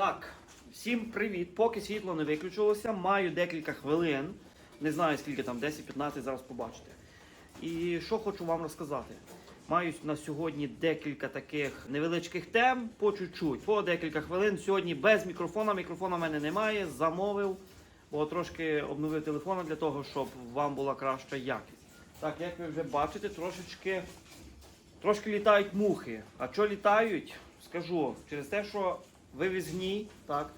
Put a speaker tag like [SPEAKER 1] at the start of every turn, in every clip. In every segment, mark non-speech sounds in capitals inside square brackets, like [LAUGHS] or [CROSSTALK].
[SPEAKER 1] Так, всім привіт. Поки світло не виключилося, маю декілька хвилин. Не знаю скільки там, 10-15, зараз побачите. І що хочу вам розказати. Маю на сьогодні декілька таких невеличких тем, по чуть-чуть, по декілька хвилин. Сьогодні без мікрофона. Мікрофона в мене немає. Замовив, бо трошки обновив телефон для того, щоб вам була краща якість. Так, як ви вже бачите, трошечки Трошки літають мухи. А що літають, скажу, через те, що вивіз гній, так.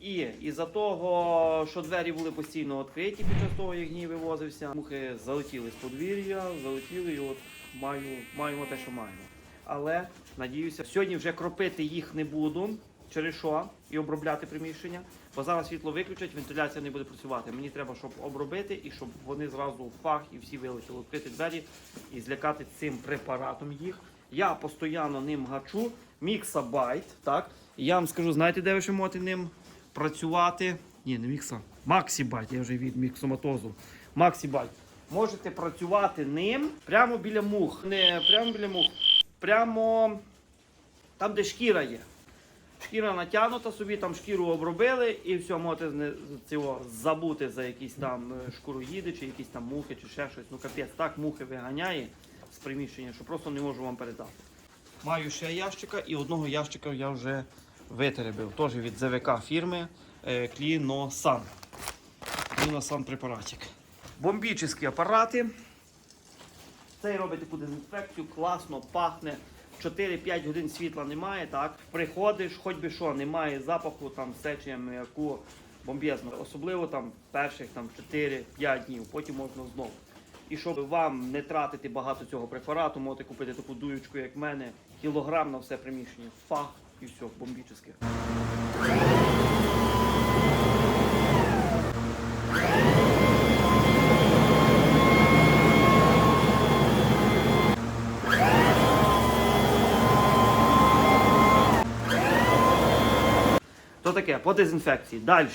[SPEAKER 1] І із-за того, що двері були постійно відкриті під час того, як гній вивозився, мухи залетіли з подвір'я, залетіли і от маю, маємо те, що маємо. Але надіюся, сьогодні вже кропити їх не буду. Через що? І обробляти приміщення. Бо зараз світло виключать, вентиляція не буде працювати. Мені треба, щоб обробити і щоб вони зразу в фах і всі вилетіли, відкрити двері і злякати цим препаратом їх. Я постійно ним гачу. Міксабайт, так. Я вам скажу, знаєте, де ви ще можете ним працювати? Ні, не мікса. Максібайт, я вже від міксоматозу. Максібайт. Можете працювати ним прямо біля мух. Не прямо біля мух, прямо там, де шкіра є. Шкіра натягнута собі, там шкіру обробили і все, можете цього забути за якісь там е, шкуроїди, чи якісь там мухи, чи ще щось. Ну капець, так мухи виганяє з приміщення, що просто не можу вам передати. Маю ще ящика і одного ящика я вже витеребив. Теж від ЗВК фірми е, Кліносан. Кліносан препаратик. Бомбічні апарати. Цей робить таку дезінфекцію, класно, пахне. 4-5 годин світла немає, так? Приходиш, хоч би що, немає запаху там сечі м'яку бомбезно. Особливо там перших там 4-5 днів, потім можна знову. І щоб вам не тратити багато цього препарату, можете купити таку дуючку, як в мене, кілограм на все приміщення, фах і все, бомбічне. То таке, по дезінфекції. Далі.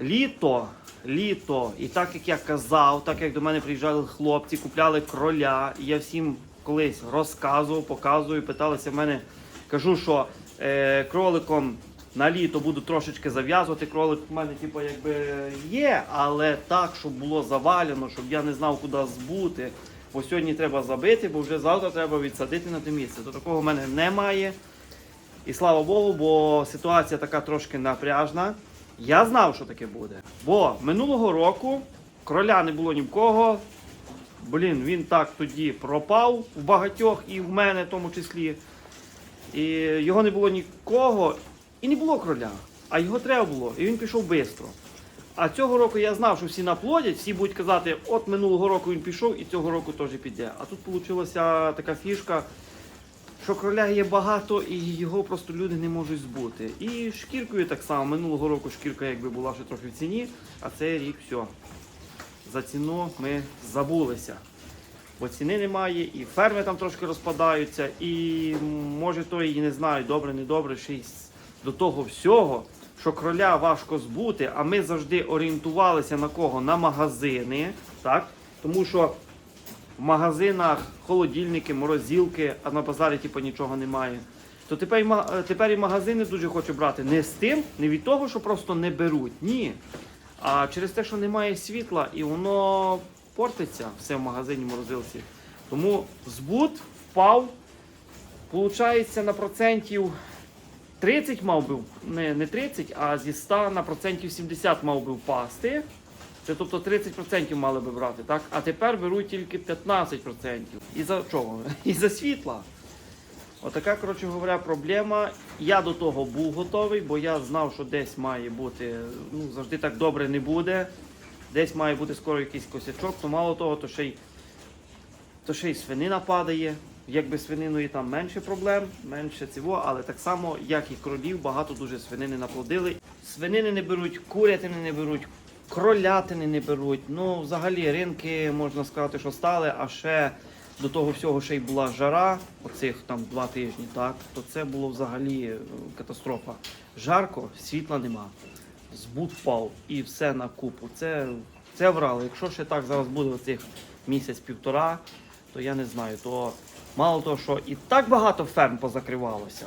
[SPEAKER 1] Літо, літо, і так як я казав, так як до мене приїжджали хлопці, купляли кроля, і я всім колись розказував, показую, питалися в мене, кажу, що е, кроликом на літо буду трошечки зав'язувати. Кролик в мене, типу, якби є, але так, щоб було завалено, щоб я не знав, куди збути. Бо сьогодні треба забити, бо вже завтра треба відсадити на те місце. То такого в мене немає. І слава Богу, бо ситуація така трошки напряжна. Я знав, що таке буде. Бо минулого року кроля не було ні в кого. Блін, він так тоді пропав в багатьох і в мене в тому числі. І його не було нікого, і не було кроля. А його треба було, і він пішов швидко. А цього року я знав, що всі наплодять, всі будуть казати, от минулого року він пішов і цього року теж піде. А тут вийшла така фішка, що кроля є багато і його просто люди не можуть збути. І шкіркою так само. Минулого року шкірка якби була ще трохи в ціні, а цей рік все. За ціну ми забулися. Бо ціни немає, і ферми там трошки розпадаються, і може то і не знаю, добре, не добре, ще й до того всього, що кроля важко збути, а ми завжди орієнтувалися на кого? На магазини. так? Тому що в магазинах холодильники, морозилки, а на базарі типу, нічого немає. То тепер, е, тепер і магазини дуже хочуть брати не з тим, не від того, що просто не беруть. Ні. А через те, що немає світла і воно портиться все в магазині морозилці. Тому збут впав. Получається на процентів 30 мав би, не, не 30, а зі 100 на процентів 70 мав би впасти. Це тобто 30% мали би брати, так? А тепер беруть тільки 15%. І за чого? [LAUGHS] І за світла. Отака, коротше говоря, проблема. Я до того був готовий, бо я знав, що десь має бути, ну завжди так добре не буде. Десь має бути скоро якийсь косячок, то мало того, то ще й, то ще й свинина падає. Якби свининою там менше проблем, менше цього, але так само, як і кролів, багато дуже свинини наплодили. Свинини не беруть, курятини не беруть, кролятини не беруть. Ну, взагалі, ринки можна сказати, що стали, а ще до того всього ще й була жара, оцих там два тижні, так, то це було взагалі е, катастрофа. Жарко, світла нема. Збут впав і все на купу. Це, це врало. Якщо ще так зараз буде оцих місяць-півтора, то я не знаю. То мало того, що і так багато ферм позакривалося.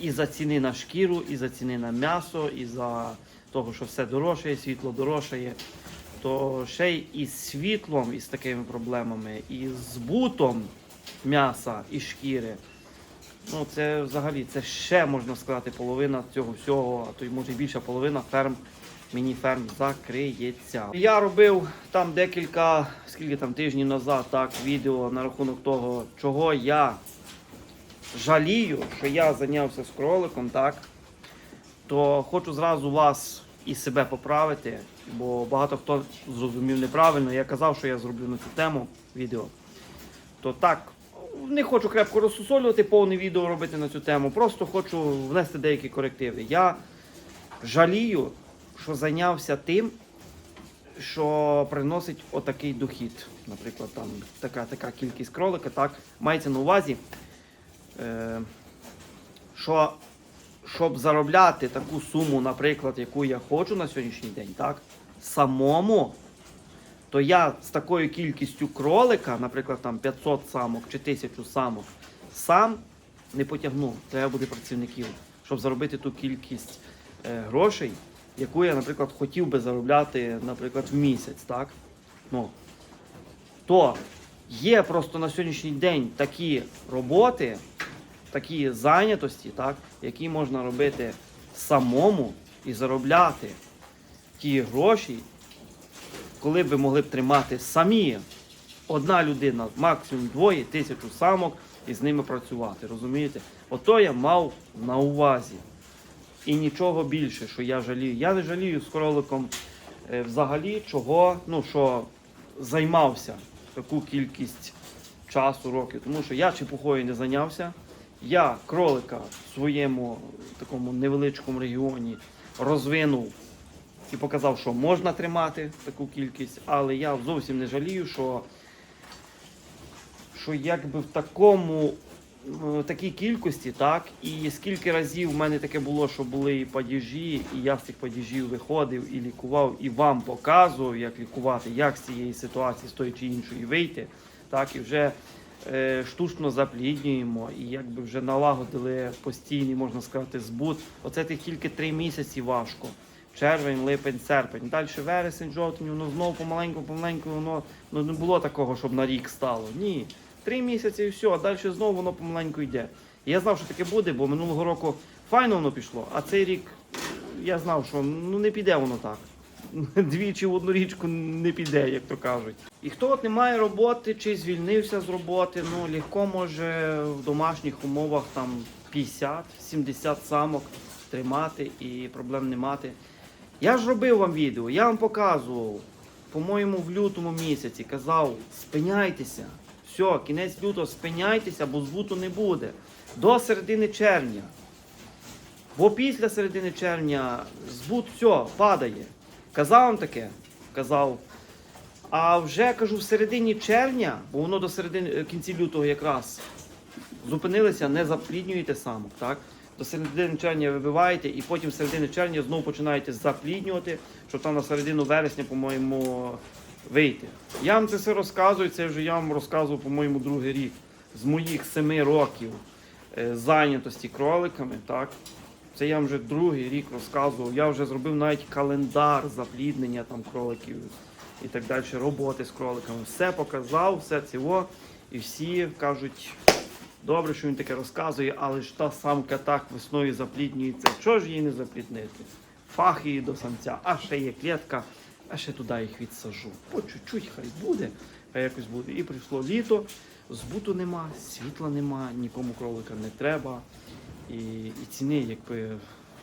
[SPEAKER 1] і за ціни на шкіру, і за ціни на м'ясо, і за того, що все дорожчає, світло дорожчає, то ще й із світлом, і з такими проблемами, і з збутом м'яса і шкіри. Ну, це взагалі це ще можна сказати половина цього всього, а то й може більша половина ферм, міні-ферм закриється. Я робив там декілька, скільки там тижнів назад, так, відео на рахунок того, чого я жалію, що я зайнявся з кроликом, так, то хочу зразу вас і себе поправити, бо багато хто зрозумів неправильно. Я казав, що я зроблю на цю тему відео. То так, не хочу крепко розсусолювати, повне відео робити на цю тему. Просто хочу внести деякі корективи. Я жалію, що зайнявся тим, що приносить отакий дохід. Наприклад, там така, така кількість кролика, так, мається на увазі, е, що щоб заробляти таку суму, наприклад, яку я хочу на сьогоднішній день, так, самому, то я з такою кількістю кролика, наприклад, там 500 самок чи 1000 самок, сам не потягну. Треба буде працівників, щоб заробити ту кількість е, грошей, яку я, наприклад, хотів би заробляти, наприклад, в місяць, так? Ну, то є просто на сьогоднішній день такі роботи, такі зайнятості, так, які можна робити самому і заробляти ті гроші, коли б могли б тримати самі одна людина, максимум двоє, тисячу самок і з ними працювати. Розумієте? Ото я мав на увазі. І нічого більше, що я жалію. Я не жалію з кроликом е, взагалі, чого, ну що займався таку кількість часу, років. Тому що я чепухою не зайнявся. Я кролика в своєму такому невеличкому регіоні розвинув і показав, що можна тримати таку кількість, але я зовсім не жалію, що, що якби в такому в такій кількості, так, і скільки разів в мене таке було, що були і падіжі, і я з цих падіжів виходив і лікував, і вам показував, як лікувати, як з цієї ситуації, з тої чи іншої вийти. Так, і вже е, штучно запліднюємо, і якби вже налагодили постійний, можна сказати, збут. Оце тільки три місяці важко. Червень, липень, серпень. Далі вересень, жовтень, воно знову помаленьку, помаленьку, воно ну, не було такого, щоб на рік стало. Ні. Три місяці і все, а далі знову воно помаленьку йде. Я знав, що таке буде, бо минулого року файно воно пішло, а цей рік я знав, що ну не піде воно так. [LAUGHS] Двічі в одну річку не піде, як то кажуть. І хто от не має роботи чи звільнився з роботи, ну легко може в домашніх умовах там 50-70 самок тримати і проблем не мати. Я ж робив вам відео, я вам показував, по-моєму, в лютому місяці казав, спиняйтеся. Все, кінець лютого спиняйтеся, бо збуту не буде. До середини червня. Бо після середини червня збут все, падає. Казав вам таке? Казав. А вже кажу, в середині червня, бо воно до середини е, кінці лютого якраз зупинилися, не запліднюєте самок, так? До середини червня вибиваєте і потім в середини червня знову починаєте запліднювати, щоб там на середину вересня, по-моєму, вийти. Я вам це все розказую, це вже я вам розказував, по-моєму, другий рік. З моїх семи років е, зайнятості кроликами, так? Це я вже другий рік розказував. Я вже зробив навіть календар запліднення там кроликів і так далі, роботи з кроликами. Все показав, все цього. І всі кажуть, добре, що він таке розказує, але ж та самка так весною запліднюється. Чого ж її не запліднити? Фах її до самця, а ще є клітка, а ще туди їх відсажу. По чуть-чуть хай буде, хай якось буде. І прийшло літо, збуту нема, світла нема, нікому кролика не треба. І, і ціни, якби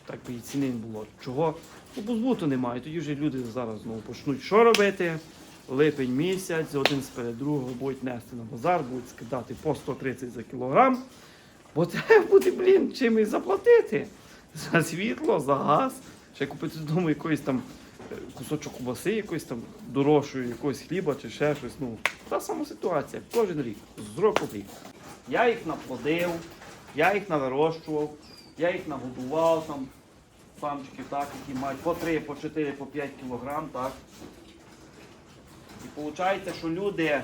[SPEAKER 1] так би і ціни не було. Чого? Ну, бо збуту немає. Тоді вже люди зараз знову почнуть що робити. Липень місяць, один сперед другого будуть нести на базар, будуть скидати по 130 за кілограм. Бо треба буде, блін, чим і заплатити. За світло, за газ. Ще купити додому якоїсь там е, кусочок кубаси, якоїсь там дорожчої, якогось хліба чи ще щось. Ну, та сама ситуація. Кожен рік, з року в рік. Я їх наплодив, я їх навирощував, я їх нагодував там, самчиків, так, які мають по 3, по 4, по 5 кілограм, так. І виходить, що люди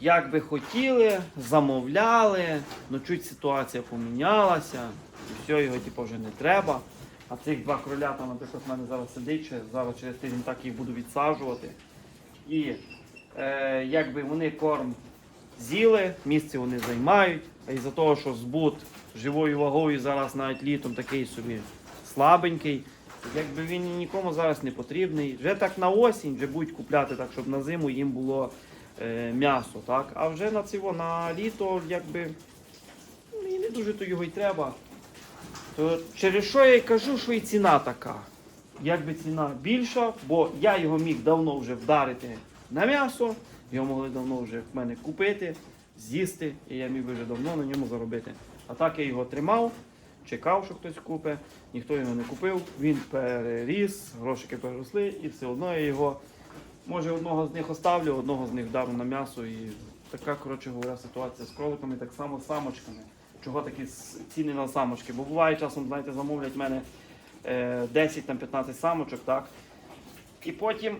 [SPEAKER 1] як би хотіли, замовляли, ну чуть ситуація помінялася, і все, його типу, вже не треба. А цих два кроля там, наприклад, в мене зараз сидить, зараз через тиждень так їх буду відсаджувати. І е, якби вони корм з'їли, місце вони займають, а із-за того, що збут живою вагою зараз навіть літом такий собі слабенький, якби він нікому зараз не потрібний. Вже так на осінь вже будуть купляти, так, щоб на зиму їм було е, м'ясо. Так? А вже на цього, на літо, якби ну, і не дуже то його й треба. То через що я й кажу, що і ціна така. Якби ціна більша, бо я його міг давно вже вдарити на м'ясо, його могли давно вже в мене купити, з'їсти, і я міг би вже давно на ньому заробити. А так я його тримав, чекав, що хтось купить, ніхто його не купив, він переріс, грошики переросли, і все одно я його, може, одного з них оставлю, одного з них вдару на м'ясо. І така, коротше говоря, ситуація з кроликами, так само з самочками. Чого такі ціни на самочки? Бо буває часом, знаєте, замовлять в мене е, 10 там 15 самочок, так? І потім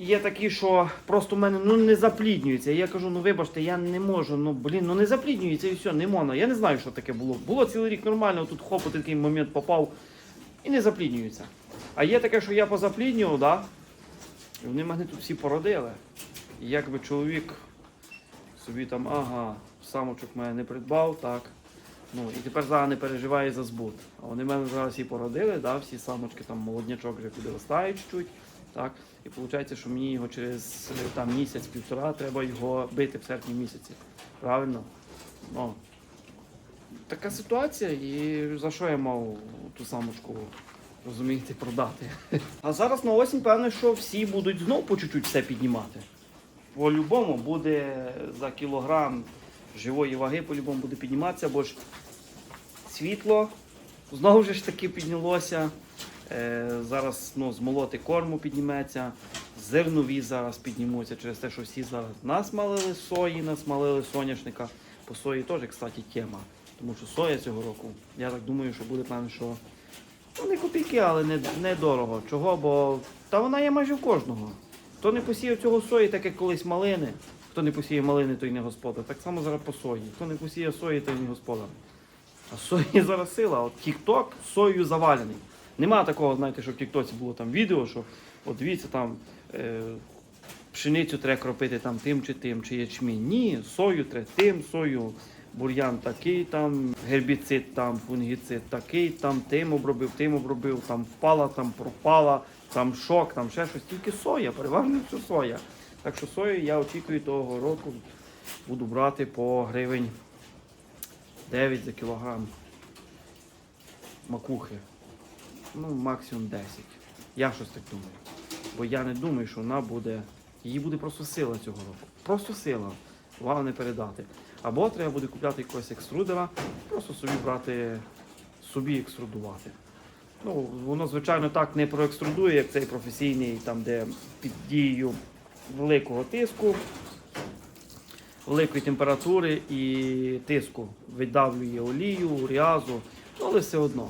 [SPEAKER 1] є такі, що просто в мене ну, не запліднюється. Я кажу, ну вибачте, я не можу, ну блін, ну не запліднюється і все, не можна. Я не знаю, що таке було. Було цілий рік нормально, тут хоп, от такий момент попав і не запліднюється. А є таке, що я позапліднював, да? і вони мене тут всі породили. І якби чоловік собі там, ага, самочок мене не придбав, так. Ну і тепер зараз не переживає за збут. А вони мене зараз і породили, да, всі самочки там молоднячок вже підростають чуть. Так? І виходить, що мені його через там, місяць-півтора треба його бити в серпні місяці. Правильно? Ну, така ситуація, і за що я мав ту самочку, розумієте, продати. [LAUGHS] А зараз на осінь, певне, що всі будуть знову по чуть-чуть все піднімати. По-любому буде за кілограм живої ваги, по-любому буде підніматися, бо ж світло знову ж таки піднялося. Е, зараз ну, з молоти корму підніметься, зернові зараз піднімуться через те, що всі зараз насмалили сої, насмалили соняшника. По сої теж, кстати, тема. Тому що соя цього року, я так думаю, що буде певно, що ну, не копійки, але не, не дорого. Чого? Бо та вона є майже в кожного. Хто не посіяв цього сої, так як колись малини, хто не посіяв малини, той не господар. Так само зараз по сої. Хто не посіяв сої, той не господар. А сої [LAUGHS] зараз сила. От TikTok соєю завалений. Нема такого, знаєте, що в Тіктоці було там відео, що от дивіться там е, пшеницю треба кропити там тим чи тим, чи ячмінь. Ні, сою треба тим, сою бур'ян такий, там гербіцид, там фунгіцид такий, там тим обробив, тим обробив, там впала, там пропала, там шок, там ще щось. Тільки соя, переважно все соя. Так що сою я очікую того року буду брати по гривень 9 за кілограм макухи. Ну, максимум 10. Я щось так думаю. Бо я не думаю, що вона буде. Її буде просто сила цього року. Просто сила. Вам не передати. Або треба буде купляти якогось екструдера, просто собі брати, собі екструдувати. Ну, воно, звичайно, так не проекструдує, як цей професійний, там, де під дією великого тиску, великої температури і тиску видавлює олію, ріазу, ну, але все одно.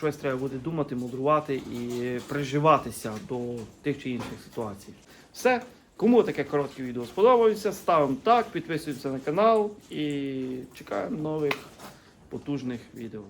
[SPEAKER 1] Щось треба буде думати, мудрувати і приживатися до тих чи інших ситуацій. Все. Кому таке коротке відео сподобається, ставимо так, підписуємося на канал і чекаємо нових потужних відео.